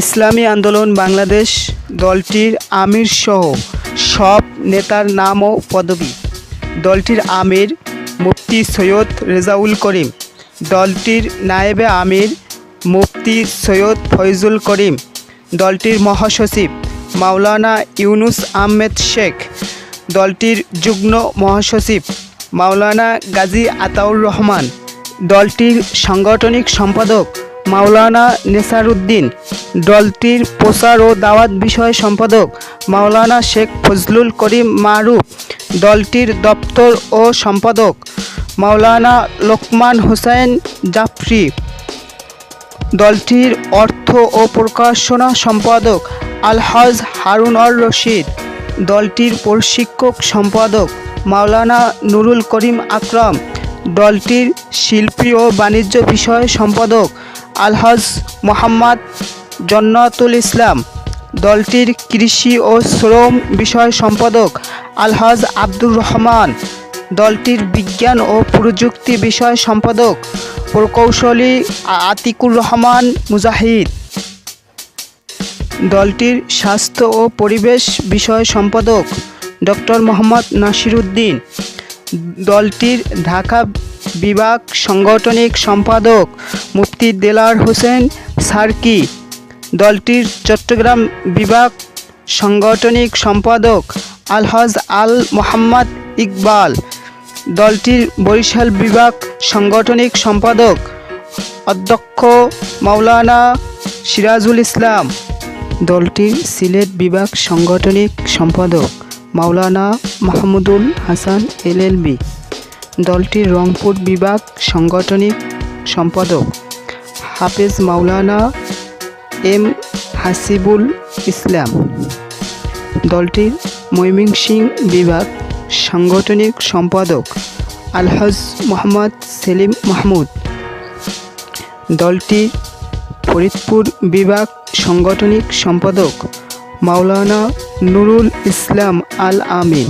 ইসলামী আন্দোলন বাংলাদেশ দলটির আমির সহ সব নেতার নাম ও পদবি। দলটির আমির মুফতি সৈয়দ রেজাউল করিম, দলটির নায়েবে আমির মুফতি সৈয়দ ফয়জুল করিম, দলটির মহাসচিব মাওলানা ইউনুস আহমেদ শেখ, দলটির যুগ্ম মহাসচিব মাওলানা গাজী আতাউর রহমান, দলটির সাংগঠনিক সম্পাদক মাওলানা নেসারউদ্দিন দলটির প্রচার ও দাওয়াত বিষয় সম্পাদক মাওলানা শেখ ফজলুল করিম মারুফ, দলটির দপ্তর ও সম্পাদক মাওলানা লোকমান হোসেন জাফরি, দলটির অর্থ ও প্রকাশনা সম্পাদক আলহাজ হারুন অর রশিদ, দলটির প্রশিক্ষক সম্পাদক মাওলানা নুরুল করিম আকরাম দলটির শিল্পী ও বাণিজ্য বিষয় সম্পাদক আলহাজ মোহাম্মদ জন্নাতুল ইসলাম, দলটির কৃষি ও শ্রম বিষয় সম্পাদক আলহাজ আব্দুর রহমান, দলটির বিজ্ঞান ও প্রযুক্তি বিষয় সম্পাদক প্রকৌশলী আতিকুর রহমান মুজাহিদ। দলটির স্বাস্থ্য ও পরিবেশ বিষয় সম্পাদক ডক্টর মোহাম্মদ নাসিরুদ্দিন দলটির ঢাকা বিভাগ সাংগঠনিক সম্পাদক মুফতি দেলার হোসেন সার্কি, দলটির চট্টগ্রাম বিভাগ সাংগঠনিক সম্পাদক আলহাজ আল মোহাম্মদ ইকবাল, দলটির বরিশাল বিভাগ সাংগঠনিক সম্পাদক অধ্যক্ষ মাওলানা সিরাজুল ইসলাম, দলটির সিলেট বিভাগ সাংগঠনিক সম্পাদক। মাওলানা মাহমুদুল হাসান এলএলবি দলটির রংপুর বিভাগ সাংগঠনিক সম্পাদক হাফেজ মাওলানা এম হাসিবুল ইসলাম, দলটির ময়মনসিং বিভাগ সাংগঠনিক সম্পাদক আলহাজ মোহাম্মদ সেলিম মাহমুদ, দলটি ফরিদপুর বিভাগ সাংগঠনিক সম্পাদক মাওলানা নুরুল ইসলাম আল আমিন।